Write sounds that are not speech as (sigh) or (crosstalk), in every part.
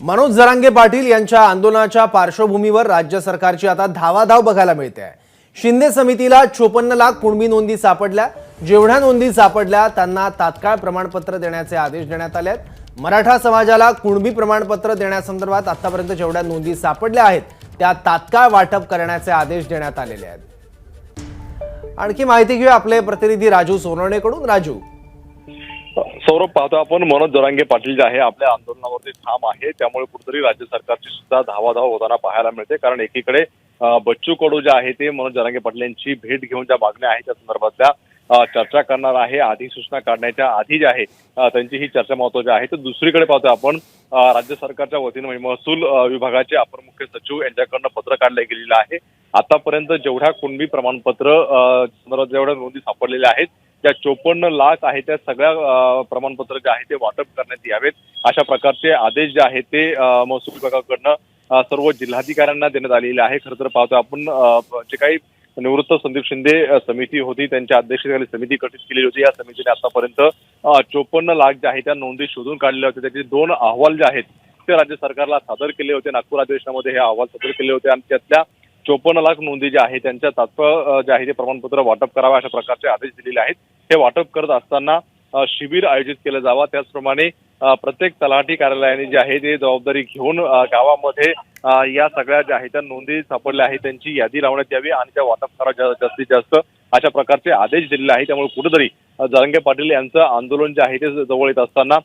मनोज जरांगे पाटील यांच्या आंदोलनाच्या पार्श्वभूमीवर राज्य सरकारची आता धावाधाव बघायला मिळते. आहे शिंदे समितीला चोपन्न लाख कुणबी नोंदी सापडल्या. जेवढ्या नोंदी सापडल्या त्यांना तात्काळ प्रमाणपत्र देण्याचे आदेश देण्यात आले आहेत. मराठा समाजाला कुणबी प्रमाणपत्र देण्यासंदर्भात आतापर्यंत जेवढ्या नोंदी सापडल्या आहेत त्या तात्काळ वाटप करण्याचे आदेश देण्यात आलेले आहेत. आणखी माहिती घेऊया आपले प्रतिनिधी राजू सोनवणेकडून. राजू. सौरभ पाहतो आपण. मनोज जरांगे पाटील जे आहे आपल्या आंदोलनावरती ठाम आहे. त्यामुळे कुठेतरी राज्य सरकारची सुद्धा धावाधाव होताना पाहायला मिळते. कारण एकीकडे बच्चू कडू जे आहे ते मनोज जरांगे पाटील यांची भेट घेऊन ज्या मागण्या आहेत त्या संदर्भातल्या चर्चा करणार आहे. अधिसूचना काढण्याच्या आधी जे आहे त्यांची ही चर्चा महत्वाची आहे. तर दुसरीकडे पाहतो आपण राज्य सरकारच्या वतीने म्हणजे महसूल विभागाचे अपर मुख्य सचिव यांच्याकडनं पत्र काढलं गेलेलं आहे. आतापर्यंत जेवढ्या कुणबी प्रमाणपत्र संदर्भात जेवढ्या नोंदी सापडलेल्या आहेत त्या चोपन्न लाख आहे त्या सगळ्या प्रमाणपत्र जे आहे ते वाटप करण्यात यावेत. अशा प्रकारचे आदेश जे आहेत ते महसूल विभागाकडनं सर्व जिल्हाधिकाऱ्यांना देण्यात आलेले आहे. खरं तर पाहतो आपण जे काही निवृत्त संदीप शिंदे समिती होती त्यांच्या अध्यक्षतेखाली समिती गठीत केलेली होती. या समितीने आतापर्यंत चोपन्न लाख जे आहे त्या नोंदी शोधून काढलेल्या होत्या. त्याचे दोन अहवाल जे आहेत ते राज्य सरकारला सादर केले होते. नागपूर अधिवेशनामध्ये हे अहवाल सादर केले होते. आणि त्यातल्या चोपन्न लाख नोंदी ज्या आहेत त्यांच्या तात्काळ जे आहे ते प्रमाणपत्र वाटप करावे अशा प्रकारचे आदेश दिलेले आहेत. हे वाटप करत असताना शिबिर आयोजित केलं जावा. त्याचप्रमाणे प्रत्येक तलाठी कार्यालयाने जे आहे ते जबाबदारी घेऊन गावामध्ये या सगळ्या ज्या आहेत त्या नोंदी सापडल्या आहेत. त्यांची यादी लावण्यात यावी आणि त्या वाटप करा जास्तीत जास्त. अशा प्रकारचे आदेश दिलेले आहेत. त्यामुळे कुठेतरी जरंगे पाटील यांचं आंदोलन जे आहे ते जवळ येत असताना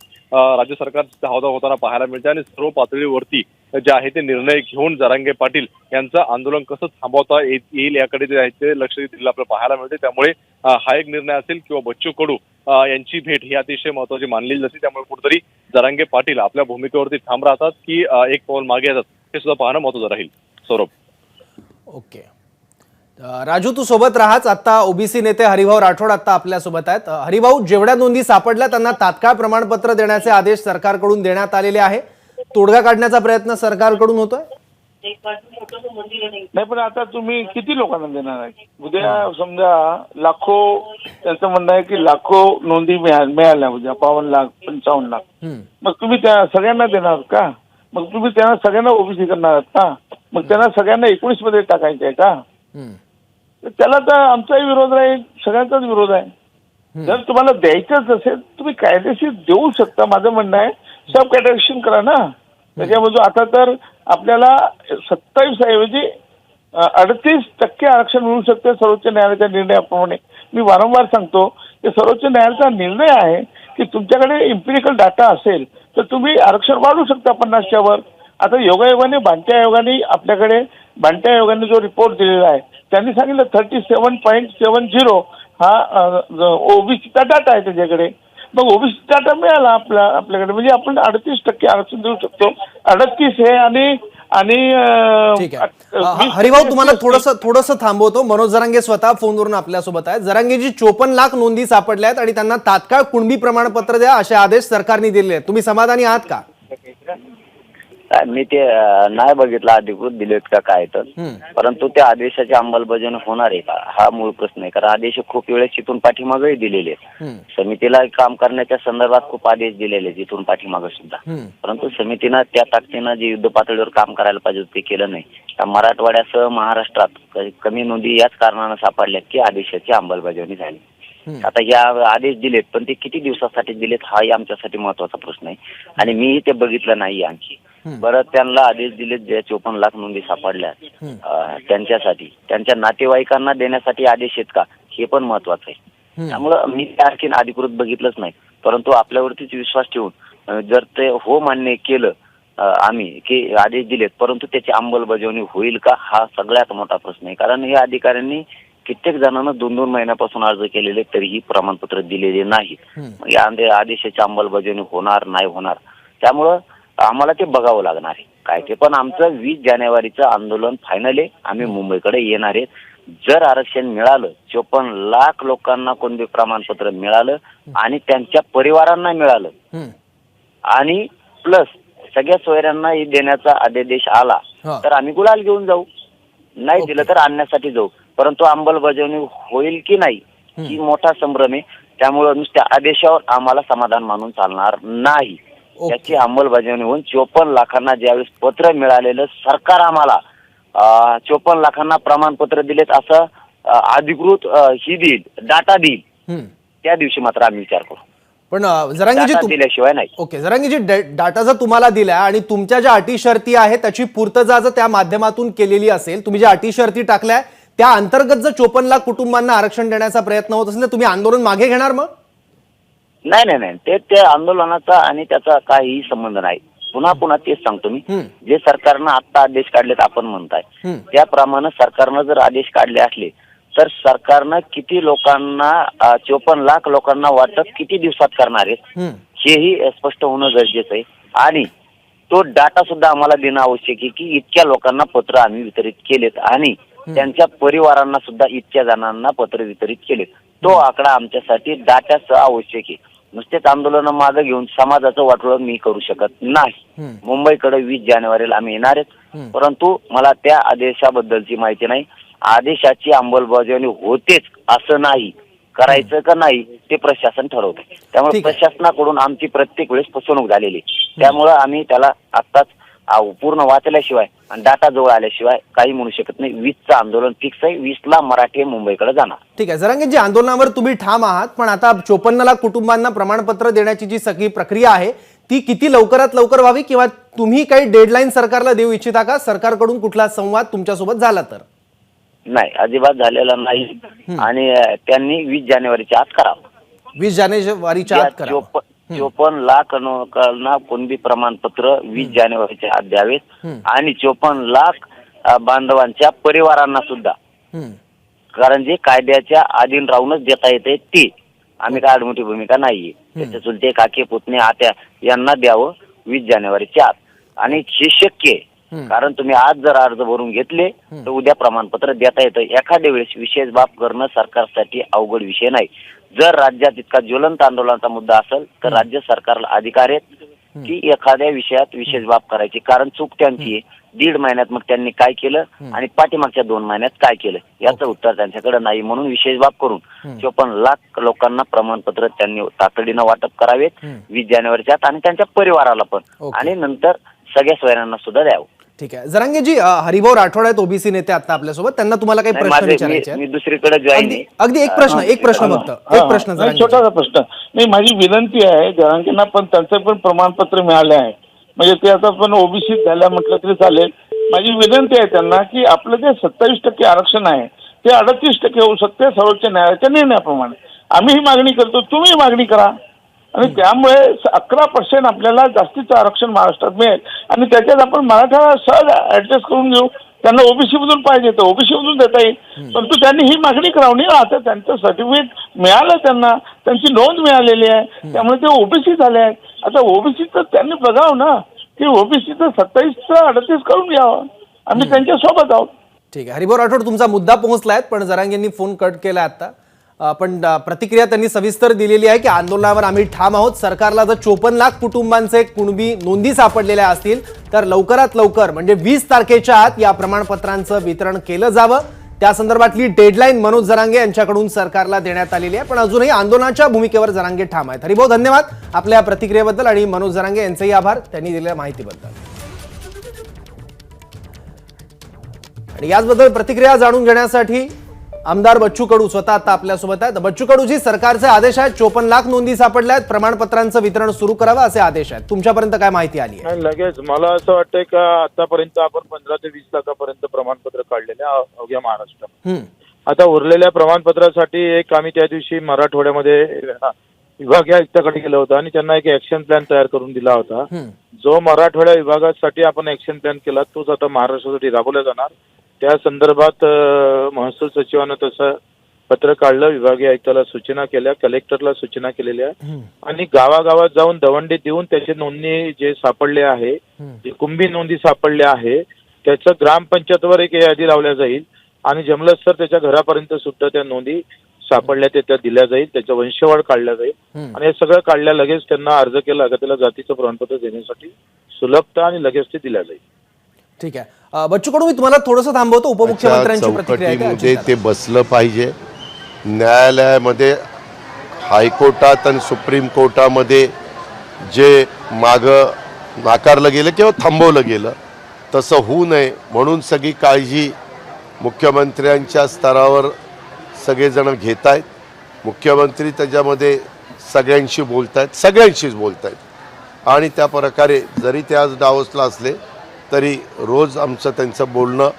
राज्य सरकार धावधाव होताना पाहायला मिळते आणि सर्व पातळीवरती जे आहे ते निर्णय घेऊन जरांगे पाटील यांचं आंदोलन कसं थांबवता येईल याकडे जे आहे ते लक्ष दिलेलं आपल्याला पाहायला मिळते. त्यामुळे हा एक निर्णय असेल किंवा बच्चू कडू यांची भेट ही अतिशय महत्वाची मानली जाते. त्यामुळे कुठेतरी जरांगे पाटील आपल्या भूमिकेवरती ठाम राहतात की एक पाऊल मागे येतात हे सुद्धा पाहणं महत्वाचं राहील. सौरभ. ओके. राजू तू सोबत राहाच. आता ओबीसी नेते हरिभाऊ राठोड आता आपल्यासोबत आहेत. हरिभाऊ जेवढ्या नोंदी सापडल्या त्यांना तात्काळ प्रमाणपत्र देण्याचे आदेश सरकारकडून देण्यात आलेले आहे. तोडगा काढण्याचा प्रयत्न सरकारकडून होतोय? नाही पण आता तुम्ही किती लोकांना देणार आहे? उद्या समजा लाखो त्यांचं म्हणणं आहे की लाखो नोंदी मिळा मिळाल्या उद्या बावन्न लाख पंचावन्न लाख. मग तुम्ही त्या सगळ्यांना देणार आहात का? मग तुम्ही त्यांना सगळ्यांना ओबीसी करणार आहात का? मग त्यांना सगळ्यांना एकोणीसमध्ये टाकायचं आहे का? त्याला तर आमचाही विरोध राहील सगळ्यांचाच विरोध आहे. जर तुम्हाला द्यायचंच असेल तुम्ही कायदेशीर देऊ शकता माझं म्हणणं आहे. सब कॅटेगरेशन करा ना. त्याच्यामधून आता तर आपल्याला सत्तावीस ऐवजी अडतीस टक्के आरक्षण मिळू शकते सर्वोच्च न्यायालयाच्या निर्णयाप्रमाणे. मी वारंवार सांगतो की सर्वोच्च न्यायालयाचा निर्णय आहे की तुमच्याकडे इम्पिरिकल डाटा असेल तर तुम्ही आरक्षण वाढवू शकता पन्नासच्या वर. आता योगायोगाने बांट्या आयोगाने आपल्याकडे बांट्या आयोगाने जो रिपोर्ट दिलेला आहे त्यांनी सांगितलं thirty seven point seven zero हा ओबीसीचा डाटा आहे त्याच्याकडे. मग ओबीसी डाटा मिळाला आपला आपल्याकडे. म्हणजे आपण अडतीस टक्के आरक्षण देऊ शकतो. अडतीस हे आणि आणि हरिभाऊ तुम्हाला थोडस थोडस थांबवतो. मनोज जरांगे स्वतः फोनवरून आपल्यासोबत आहेत. जरांगेची चोपन्न लाख नोंदी सापडल्या आहेत आणि त्यांना तात्काळ कुणबी प्रमाणपत्र द्या असे आदेश सरकारने दिले आहेत. तुम्ही समाधानी आहात का? काय मी ते अं, नाही बघितलं अधिकृत दिलेत का काय तर हम्म. परंतु त्या आदेशाची अंमलबजावणी होणार आहे का हा मूळ प्रश्न आहे कारण आदेश खूप वेळेस तिथून पाठीमागेही दिलेले आहेत हम्म. समितीला काम करण्याच्या संदर्भात खूप आदेश दिलेले आहेत इथून पाठीमागे सुद्धा हम्म. परंतु समितीनं त्या ताकदीनं जे युद्ध पातळीवर काम करायला पाहिजे होतं ते केलं नाही त्या मराठवाड्यासह महाराष्ट्रात क- कमी नोंदी याच कारणानं सापडल्या की आदेशाची अंमलबजावणी झाली हम्म. आता या आदेश दिलेत पण ते किती दिवसासाठी दिलेत हाही आमच्यासाठी महत्त्वाचा प्रश्न आहे आणि मीही ते बघितलं नाही आणखी. बरं त्यांना आदेश दिलेत ज्या चोपन्न लाख नोंदी सापडल्या त्यांच्यासाठी त्यांच्या नातेवाईकांना देण्यासाठी आदेश आहेत का? हे पण महत्वाचं आहे. त्यामुळं मी ते आणखीन अधिकृत बघितलंच नाही. परंतु आपल्यावरतीच विश्वास ठेवून जर ते हो मान्य केलं आम्ही की आदेश दिलेत परंतु त्याची अंमलबजावणी होईल का? हा सगळ्यात मोठा प्रश्न आहे. कारण हे अधिकाऱ्यांनी कित्येक जणांना दोन दोन महिन्यापासून अर्ज केलेले तरीही प्रमाणपत्र दिलेले नाहीत. या आदे- आदेशाची अंमलबजावणी होणार नाही होणार? त्यामुळं आम्हाला ते बघावं लागणार आहे. काय ते? पण आमचं वीस जानेवारीचं आंदोलन फायनल आहे. आम्ही मुंबईकडे येणार आहेत. जर आरक्षण मिळालं चोपन्न लाख लोकांना कोणते प्रमाणपत्र मिळालं आणि त्यांच्या परिवारांना मिळालं. आणि प्लस सगळ्या सोयऱ्यांना हे देण्याचा अध्यादेश आला. तर आम्ही गुलाल घेऊन जाऊ. नाही. दिलं तर आणण्यासाठी जाऊ. परंतु अंमलबजावणी होईल की नाही ही मोठा संभ्रम आहे. त्यामुळं नुसत्या आदेशावर आम्हाला समाधान मानून चालणार नाही. त्याची अंमलबजावणी होऊन चोपन्न लाखांना ज्यावेळेस पत्र मिळालेलं सरकार आम्हाला चोपन्न लाखांना प्रमाणपत्र दिलेत असं अधिकृत ही देईल डाटा देईल. त्या दिवशी मात्र आम्ही विचार करू. पण जरांगीजी दिल्याशिवाय नाही. ओके जरांगीजी डाटा जर तुम्हाला दिला आणि तुमच्या ज्या अटी शर्ती आहेत त्याची पूर्तता जर त्या माध्यमातून केलेली असेल तुम्ही ज्या अटी शर्ती टाकल्या त्या अंतर्गत जर चोपन्न लाख कुटुंबांना आरक्षण देण्याचा प्रयत्न होत असेल तर तुम्ही आंदोलन मागे घेणार मग? नाही नाही नाही. ते त्या आंदोलनाचा आणि त्याचा काहीही संबंध नाही. पुन्हा पुन्हा तेच सांगतो मी. जे सरकारनं आता आदेश काढलेत आपण म्हणताय. त्याप्रमाणे सरकारनं जर आदेश काढले असले तर सरकारनं किती लोकांना चोपन्न लाख लोकांना वाटप किती दिवसात करणार आहे. हेही स्पष्ट होणं गरजेचं आहे. आणि तो डाटा सुद्धा आम्हाला देणं आवश्यक आहे की इतक्या लोकांना पत्र आम्ही वितरित केलेत आणि त्यांच्या परिवारांना सुद्धा इतक्या जणांना पत्र वितरित केलेत. तो आकडा आमच्यासाठी डाटाचं आवश्यक आहे. नुसतेच आंदोलन मागे घेऊन समाजाचं वाटोळं मी करू शकत नाही. मुंबईकडे वीस जानेवारीला आम्ही येणार. आहेत. परंतु मला त्या आदेशाबद्दलची माहिती नाही. आदेशाची अंमलबजावणी होतेच असं नाही. करायचं का नाही ते प्रशासन ठरवते त्यामुळे. प्रशासनाकडून आमची प्रत्येक वेळेस फसवणूक झालेली त्यामुळं आम्ही त्याला आत्ताच पूर्ण वाचल्याशिवाय आणि डाटा जवळ आल्याशिवाय काही म्हणू शकत नाही. वीसचं आंदोलन फिक्स आहे. वीसला मराठी मुंबईकडे जाणार. ठीक आहे. जरांगीजी आंदोलनावर तुम्ही ठाम आहात पण आता चोपन्न लाख कुटुंबांना प्रमाणपत्र देण्याची जी सगळी प्रक्रिया आहे ती किती लवकरात लवकर व्हावी किंवा तुम्ही काही डेडलाईन सरकारला देऊ इच्छिता का? सरकारकडून कुठला संवाद तुमच्यासोबत झाला तर? नाही अजिबात झालेला नाही. आणि त्यांनी वीस जानेवारीच्या आत करावं. वीस जानेवारीच्या आत या करा चोप- चोपन्न लाख लोकांना कुणबी प्रमाणपत्र वीस जानेवारीच्या आत द्यावेत. आणि चोपन्न लाख बांधवांच्या परिवारांना सुद्धा. कारण जे कायद्याच्या अधीन राहूनच देता येते ते आम्ही काय आडमोठी भूमिका नाहीये. त्याचे चुलते काके पुतणे आत्या यांना द्यावं वीस जानेवारीच्या आत. आणि हे शक्य. कारण तुम्ही आज जर अर्ज भरून घेतले तर उद्या प्रमाणपत्र देता येतं. एखाद्या वेळेस विशेष बाब करणं सरकारसाठी अवघड विषय नाही. जर राज्यात इतका ज्वलंत आंदोलनाचा मुद्दा असेल तर राज्य सरकारला अधिकार आहेत की एखाद्या विषयात विशेष बाब करायची. कारण चूक त्यांची आहे. दीड महिन्यात मग त्यांनी काय केलं आणि पाठीमागच्या दोन महिन्यात काय केलं? याचं उत्तर त्यांच्याकडे नाही म्हणून विशेष बाब करून चोपन्न लाख लोकांना प्रमाणपत्र त्यांनी तातडीनं वाटप करावेत. वीस जानेवारीच्या आणि त्यांच्या परिवाराला पण. आणि नंतर सगळ्या सोयऱ्यांना सुद्धा द्यावं. ठीक आहे. जरांगेजी अ, हरिभाऊ राठोड आहेत ओबीसी नेते आता आपल्यासोबत. त्यांना तुम्हाला काही नाही, प्रश्न माझे विचारायचे मी- मी आहेत दुसरीकडे जॉईन अगदी आहे. अगदी एक प्रश्न एक प्रश्न फक्त. एक हा. प्रश्न नाही. छोटासा प्रश्न. नाही माझी विनंती आहे जरांगींना पण त्यांचं पण प्रमाणपत्र मिळाले आहे. म्हणजे ते आता पण ओबीसी झाल्या म्हटलं तरी चालेल. माझी विनंती आहे त्यांना की आपलं जे सत्तावीस टक्के आरक्षण आहे ते अडतीस टक्के होऊ शकते सर्वोच्च न्यायालयाच्या निर्णयाप्रमाणे. आम्ही ही मागणी करतो तुम्ही मागणी करा. आणि त्यामुळे अकरा पर्सेंट आपल्याला जास्तीचं आरक्षण महाराष्ट्रात मिळेल. आणि त्याच्यात आपण मराठा सहज ऍडजस्ट करून घेऊ. त्यांना ओबीसी मधून पाहिजे तर ओबीसी मधून देता येईल. परंतु त्यांनी ही मागणी करावणी आता त्यांचं सर्टिफिकेट मिळालं त्यांना. त्यांची नोंद मिळालेली आहे. त्यामुळे ते ओबीसी झाले आहेत. आता ओबीसीचं त्यांनी बघावं ना. की ओबीसीचं सत्तावीसचं अडतीस करून घ्यावं. आम्ही त्यांच्यासोबत आहोत. ठीक आहे. हरिभाऊ राठोड तुमचा मुद्दा पोहोचलाय पण जरांगेंनी फोन कट केला आता. पण प्रतिक्रिया त्यांनी सविस्तर दिलेली आहे की आंदोलनावर आम्ही ठाम आहोत. सरकारला जर चोपन्न लाख कुटुंबांचे कुणबी नोंदी सापडलेल्या असतील तर लवकरात लवकर म्हणजे वीस तारखेच्या आत या प्रमाणपत्रांचं वितरण केलं जावं. त्या संदर्भातली डेडलाईन मनोज जरांगे यांच्याकडून सरकारला देण्यात आलेली आहे. पण अजूनही आंदोलनाच्या भूमिकेवर जरांगे ठाम आहेत. हरिभाऊ धन्यवाद आपल्या प्रतिक्रियेबद्दल आणि मनोज जरांगे यांचेही आभार. त्यांनी दिलेल्या माहितीबद्दल. आणि याचबद्दल प्रतिक्रिया जाणून घेण्यासाठी आमदार बच्चू कडू स्वतः आता आपल्यासोबत आहेत. बच्चू कडूजी सरकारचे आदेश आहेत. चोपन्न लाख नोंदी सापडल्या आहेत. प्रमाणपत्रांचं वितरण सुरू करावं असे आदेश आहेत. तुमच्यापर्यंत काय माहिती आली आहे? नाही लगेच. मला असं वाटतंय का आतापर्यंत आपण पंधरा ते वीस लाखापर्यंत प्रमाणपत्र काढलेले अवघ्या महाराष्ट्रात. हम्म, आता उरलेल्या प्रमाणपत्रासाठी एक आम्ही त्या दिवशी मराठवाड्यामध्ये विभागीय आयुक्ताकडे गेलो होतो आणि त्यांना एक ऍक्शन प्लॅन तयार करून दिला होता. जो मराठवाड्या विभागासाठी आपण ऍक्शन प्लॅन केला तोच आता महाराष्ट्रासाठी राबवला जाणार. त्या संदर्भात महसूल सचिवानं तसं पत्र काढलं विभागीय आयुक्ताला सूचना केल्या कलेक्टरला सूचना केलेल्या आणि गावागावात जाऊन दवंडी देऊन त्याचे नोंदणी जे सापडले आहे. जे कुंभी नोंदी सापडल्या आहे त्याचं ग्रामपंचायतवर एक यादी लावल्या जाईल आणि जमलंच तर त्याच्या घरापर्यंत सुद्धा त्या नोंदी सापडल्या ते त्या दिल्या जाईल त्याच्या वंशवाढ काढल्या जाईल. आणि हे सगळं काढल्या लगेच त्यांना अर्ज केला का त्याला जातीचं प्रमाणपत्र देण्यासाठी सुलभता आणि लगेच ते दिल्या जाईल ठीक आहे. बच्चू कडू मी तुम्हाला थोडंसं थांबवतो. उपमुख्यमंत्र्यांची प्रतिक्रिया? चौकटीमध्ये ते बसलं पाहिजे. न्यायालयामध्ये हायकोर्टात आणि सुप्रीम कोर्टामध्ये जे मागं नाकारलं गेलं किंवा थांबवलं गेलं तसं होऊ नये. म्हणून सगळी काळजी मुख्यमंत्र्यांच्या स्तरावर सगळेजण घेत आहेत मुख्यमंत्री त्याच्यामध्ये सगळ्यांशी बोलत आहेत सगळ्यांशीच बोलत आहेत आणि त्या प्रकारे जरी ते आज डावसला असले तरी रोज आमचं त्यांचं बोलणं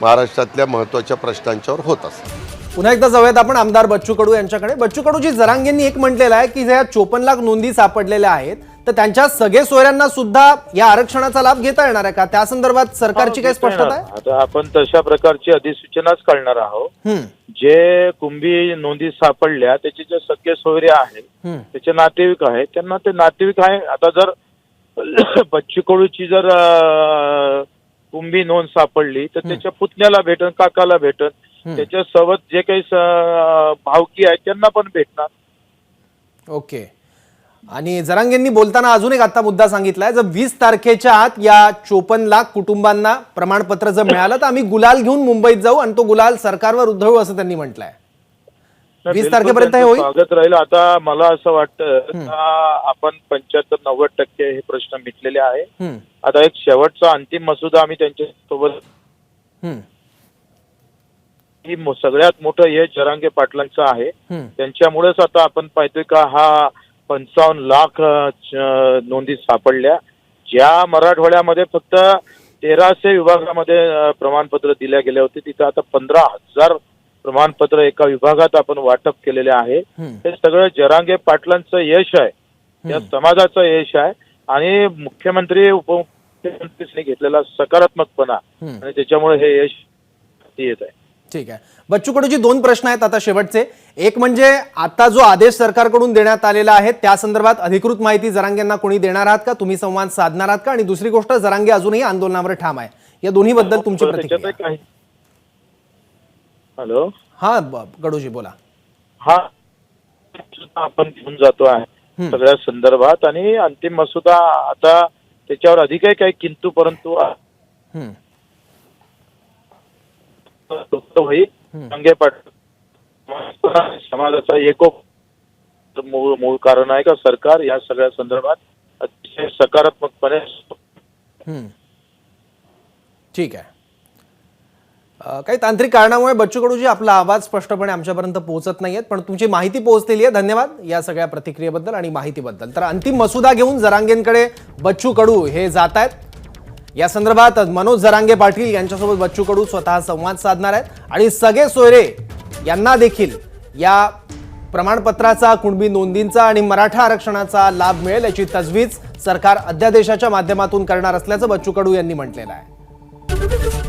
महाराष्ट्रातल्या महत्त्वाच्या प्रश्नांच्यावर होत असतं. पुन्हा एकदा जाऊयात आपण आमदार बच्चू कडू यांच्याकडे. बच्चू कडूजी जरांगेंनी एक म्हटलेलं आहे की ज्या चोपन्न लाख नोंदी सापडलेल्या आहेत तर त्यांच्या सगळे सोयऱ्यांना सुद्धा या आरक्षणाचा लाभ घेता येणार आहे का? त्या संदर्भात सरकारची काही स्पष्टता आहे? आता आपण तशा प्रकारची अधिसूचनाच काढणार आहोत. जे कुंभी नोंदी सापडल्या त्याचे जे सगळे सोयरे आहेत त्याचे नातेवाईक आहेत त्यांना ते नातेवाईक आहे. आता जर (coughs) बच्चू कडूची जर कुंभी नोंद सापडली तर त्याच्या पुतण्याला भेटन काकाला भेटन. त्याच्या सोबत जे काही भावकी आहेत त्यांना पण भेटणार. ओके. आणि जरांगेंनी बोलताना अजून एक आता मुद्दा सांगितलाय जर वीस तारखेच्या आत या चोपन्न लाख कुटुंबांना प्रमाणपत्र जर मिळालं तर आम्ही गुलाल घेऊन मुंबईत जाऊ आणि तो गुलाल सरकारवर उद्धवू असं त्यांनी म्हटलंय. वीस तारखेपर्यंत हे होईल? स्वागत राहील. आता मला असं वाटतं का आपण पंच्याहत्तर नव्वद टक्के हे प्रश्न मिटलेले आहे. आता एक शेवटचा अंतिम मसुदा आम्ही त्यांच्यासोबत ही सगळ्यात मोठं हे जरांगे पाटलांचं आहे. त्यांच्यामुळेच आता आपण पाहतोय का हा पंचावन्न लाख नोंदी सापडल्या. ज्या मराठवाड्यामध्ये फक्त तेराशे विभागामध्ये प्रमाणपत्र दिल्या गेले होते. तिथं आता पंधरा हजार प्रमाणपत्र एका विभागात आपण वाटप केलेले आहे. हे सगळं जरांगे पाटलांचं यश आहे. या समाजाचं यश आहे. आणि मुख्यमंत्री उपमुख्यमंत्र्यांनी घेतलेला सकारात्मकपणा. आणि त्याच्यामुळे हे यश येत आहे. ठीक आहे. बच्चू कडूजी दोन प्रश्न आहेत आता शेवटचे. एक म्हणजे आता जो आदेश सरकारकडून देण्यात आलेला आहे त्या संदर्भात अधिकृत माहिती जरांगेंना कोणी देणार आहात का? तुम्ही संवाद साधणार आहात का? आणि दुसरी गोष्ट जरांगे अजूनही आंदोलनावर ठाम आहे. या दोन्ही बद्दल तुमची प्रतिक्रिया. हॅलो? हा कडूजी बोला. हा सुद्धा आपण घेऊन जातो आहे सगळ्या संदर्भात आणि अंतिम मसुदा आता त्याच्यावर अधिकही काही किंतु परंतु. होईल. समाजाचा एकोप मूळ मूळ कारण आहे का सरकार? या सगळ्या संदर्भात अतिशय सकारात्मकपणे. ठीक आहे. काही तांत्रिक कारणामुळे बच्चू कडूजी आपला आवाज स्पष्टपणे आमच्यापर्यंत पोहोचत नाहीयेत पण तुमची माहिती पोहोचलेली आहे. धन्यवाद या सगळ्या प्रतिक्रियेबद्दल आणि माहितीबद्दल. तर अंतिम मसुदा घेऊन जरांगेंकडे बच्चू कडू हे जात आहेत. या संदर्भात मनोज जरांगे पाटील यांच्यासोबत बच्चू कडू स्वतः संवाद साधणार आहेत. आणि सगळे सोयरे यांना देखील या प्रमाणपत्राचा कुणबी नोंदींचा आणि मराठा आरक्षणाचा लाभ मिळेल याची तजवीज सरकार अध्यादेशाच्या माध्यमातून करणार असल्याचं बच्चू कडू यांनी म्हटलेलं आहे.